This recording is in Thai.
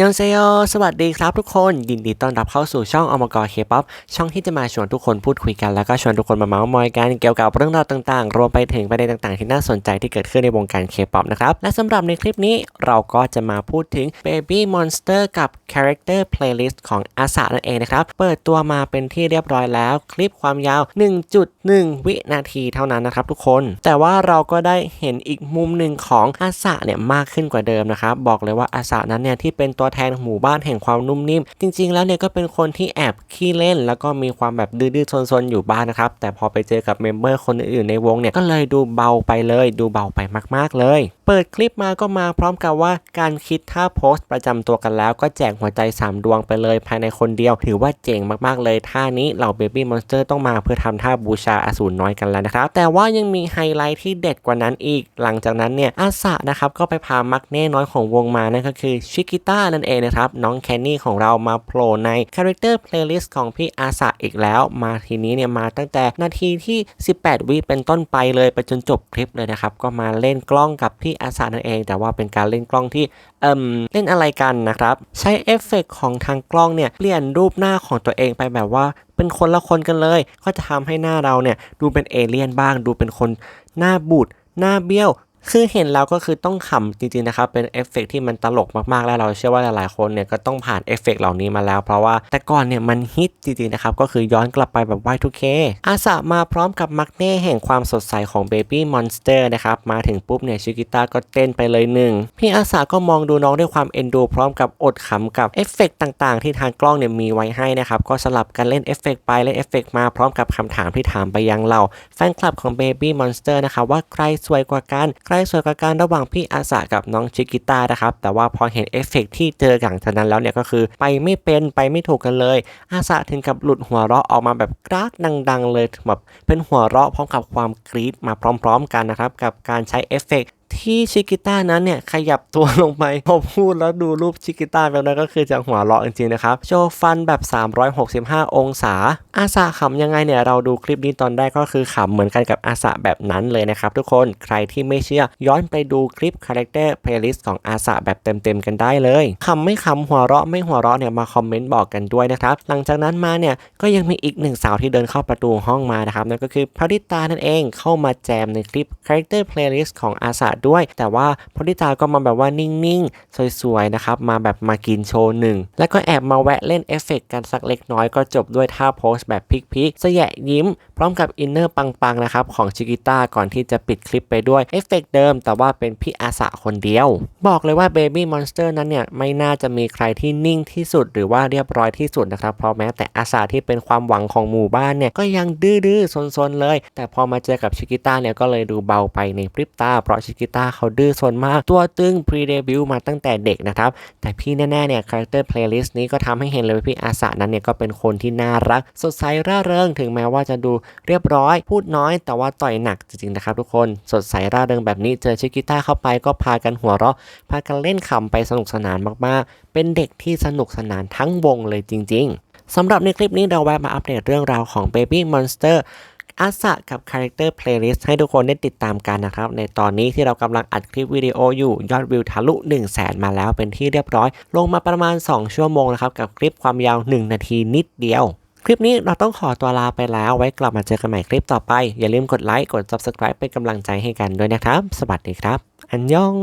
ยองเซโยสวัสดีครับทุกคน ยินดีต้อนรับเข้าสู่ช่องอมกรเคป๊อปช่องที่จะมาชวนทุกคนพูดคุยกัน แล้วก็ชวนทุกคนมาเมาส์มอยกันเกี่ยวกับเรื่องราวต่างๆ รวมไปถึงประเด็นต่างๆ ที่น่าสนใจที่เกิดขึ้นในวงการเคป๊อปนะครับ และสำหรับในคลิปนี้เราก็จะมาพูดถึง Baby Monster กับ Character Playlist ของอาสานั่นเองนะครับ เปิดตัวมาเป็นที่เรียบร้อยแล้ว คลิปความยาว 1.1 วินาทีเท่านั้นนะครับทุกคน แต่ว่าเราก็ได้เห็นอีกมุมหนึ่งของอาสาเนี่ยมากขึ้นกว่าเดิมนะครับบอกเลยว่าอาสานั้นเนี่ยที่เป็นตัวแทนหมู่บ้านแห่งความนุ่มนิ่ม จริง ๆ แล้วเนี่ยก็เป็นคนที่แอบขี้เล่น แล้วก็มีความแบบดื้อๆซนๆอยู่บ้านนะครับ แต่พอไปเจอกับเมมเบอร์คนอื่นๆในวงเนี่ยก็เลยดูเบาไปเลย ดูเบาไปมากๆเลย เปิดคลิปมาก็มาพร้อมกับว่าการคิดท่าโพสต์ประจำตัวกันแล้ว ก็แจกหัวใจ 3 ดวงไปเลยภายในคนเดียว ถือว่าเจ๋งมากๆเลยท่านี้เหล่าเบบี้มอนสเตอร์ต้องมาเพื่อทำท่าบูชาอสูรน้อยกันแล้วนะครับ แต่ว่ายังมีไฮไลท์ที่เด็ดกว่านั้นอีก หลังจากนั้นเนี่ยอาสะนะครับก็ไปพามักเน่น้อยของวงมานั่นก็คือชิกิต้านั่นเองนะครับ น้องแคนนี่ของเรามาโผล่ใน Character Playlist ของพี่อาสะอีกแล้ว มาทีนี้เนี่ยมาตั้งแต่นาทีที่ 18 วิเป็นต้นไปเลยไปจนจบคลิปเลยนะครับ ก็มาเล่นกล้องกับพี่อาสะนั่นเอง แต่ว่าเป็นการเล่นกล้องที่เอ่มเล่นอะไรกันนะครับ ใช้เอฟเฟกต์ของทางกล้องเนี่ยเปลี่ยนรูปหน้าของตัวเองไปแบบว่าเป็นคนละคนกันเลย ก็จะทำให้หน้าเราเนี่ยดูเป็นเอเลี่ยนบ้าง ดูเป็นคนหน้าบูดหน้าเบี้ยว คือเห็นแล้วก็คือต้องขำจริงๆนะครับ เป็นเอฟเฟกต์ที่มันตลกมากๆ แล้วเราเชื่อว่าหลายๆคนเนี่ยก็ต้องผ่านเอฟเฟกต์เหล่านี้มาแล้ว เพราะว่าแต่ก่อนเนี่ยมันฮิตจริงๆนะครับ ก็คือย้อนกลับไปแบบ Y2K อาสะมาพร้อมกับมักเน่แห่งความสดใสของ Baby Monster นะครับ มาถึงปุ๊บเนี่ยชิกิต้าก็เต้นไปเลยหนึ่งพี่อาสาก็มองดูน้องด้วยความเอ็นดูพร้อมกับอดขำกับเอฟเฟกต์ต่างๆ ที่ทางกล้องเนี่ยมีไว้ให้นะครับก็สลับกันเล่นเอฟเฟกต์ไปเล่นเอฟเฟกต์มาพร้อมกับคำถามที่ถามไปยังเราแฟนคลับของ Baby Monster นะครับว่าใครสวยกว่ากันใครสวยกว่ากันระหว่างพี่อาสากับน้องชิกิต้านะครับ แต่ว่าพอเห็นเอฟเฟกต์ที่เจอหลังจากนั้นแล้วเนี่ยก็คือ ไปไม่เป็นไปไม่ถูกกันเลย อาสาถึงกับหลุดหัวเราะออกมาแบบกรากดัง ๆ เลยแบบเป็นหัวเราะพร้อมกับความกรี๊ดมาพร้อม ๆ กันนะครับกับการใช้เอฟเฟกต์ ที่ชิกิต้านั้นเนี่ยขยับตัวลงไปพอพูดแล้วดูรูปชิกิต้าแบบนั้นก็คือจะหัวเราะจริงๆนะครับ โชว์ฟันแบบ 365 องศา อาสาขำยังไงเนี่ยเราดูคลิปนี้ตอนแรกก็คือขำเหมือนกันกับอาสาแบบนั้นเลยนะครับทุกคนใครที่ไม่เชื่อย้อนไปดูคลิป Character Playlist ของอาสาแบบเต็มๆกันได้เลยขำไม่ขำหัวเราะไม่หัวเราะเนี่ยมาคอมเมนต์บอกกันด้วยนะครับหลังจากนั้นมาเนี่ยก็ยังมีอีกหนึ่งสาวที่เดินเข้าประตูห้องมานะครับนั่นก็คือพริตานั่นเองเข้ามาแจมในคลิป Character Playlist ของอาสาด้วย แต่ว่าพริตาก็มาแบบว่านิ่งๆ สวยๆนะครับมาแบบมากินโชว์หนึ่งแล้วก็แอบมาแวะเล่นเอฟเฟกต์กันสักเล็กน้อยก็จบด้วยท่าโพสแบบพิกๆสยะยิ้ม พร้อมกับอินเนอร์ปังๆนะครับของชิกิต้าก่อนที่จะปิดคลิปไปด้วยเอฟเฟกต์เดิม แต่ว่าเป็นพี่อาสะคนเดียว บอกเลยว่า Baby Monster นั้นเนี่ยไม่น่าจะมีใครที่นิ่งที่สุดหรือว่าเรียบร้อยที่สุดนะครับเพราะแม้แต่อาสาที่เป็นความหวังของหมู่บ้านเนี่ยก็ยังดื้อๆซนๆเลย แต่พอมาเจอกับชิกิต้าเนี่ยก็เลยดูเบาไปในพริบตาเพราะชิกิต้าเขาดื้อซนมาก ตัวตึง pre debut มาตั้งแต่เด็กนะครับ แต่พี่แน่ๆเนี่ย character playlist นี้ก็ทำให้เห็นเลยว่าพี่อาสานั้นเนี่ยก็เป็นคนที่น่ารัก สดใสร่าเริงถึงแม้ว่าจะดูเรียบร้อย พูดน้อยแต่ว่าต่อยหนักจริงๆนะครับทุกคนสดใสร่าเริงแบบนี้เจอชิกิต้าเข้าไปก็พากันหัวเราะ พากันเล่นขำไปสนุกสนานมากๆ เป็นเด็กที่สนุกสนานทั้งวงเลยจริง ๆสำหรับในคลิปนี้เราแวะมาอัปเดตเรื่องราวของ Baby Monster อาสะกับ Character Playlist ให้ทุกคนได้ติดตามกันนะครับ ในตอนนี้ที่เรากำลังอัดคลิปวิดีโออยู่ยอดวิวทะลุ 1 0 0 0 0แสนมาแล้วเป็นที่เรียบร้อย ลงมาประมาณ 2 ชั่วโมงนะครับ กับคลิปความยาว 1 นาทีนิดเดียวคลิปนี้เราต้องขอตัวลาไปแล้ว ไว้กลับมาเจอกันใหม่คลิปต่อไป อย่าลืมกดไลค์ กด Subscribe เป็นกำลังใจให้กันด้วยนะครับ สวัสดีครับ อันยอง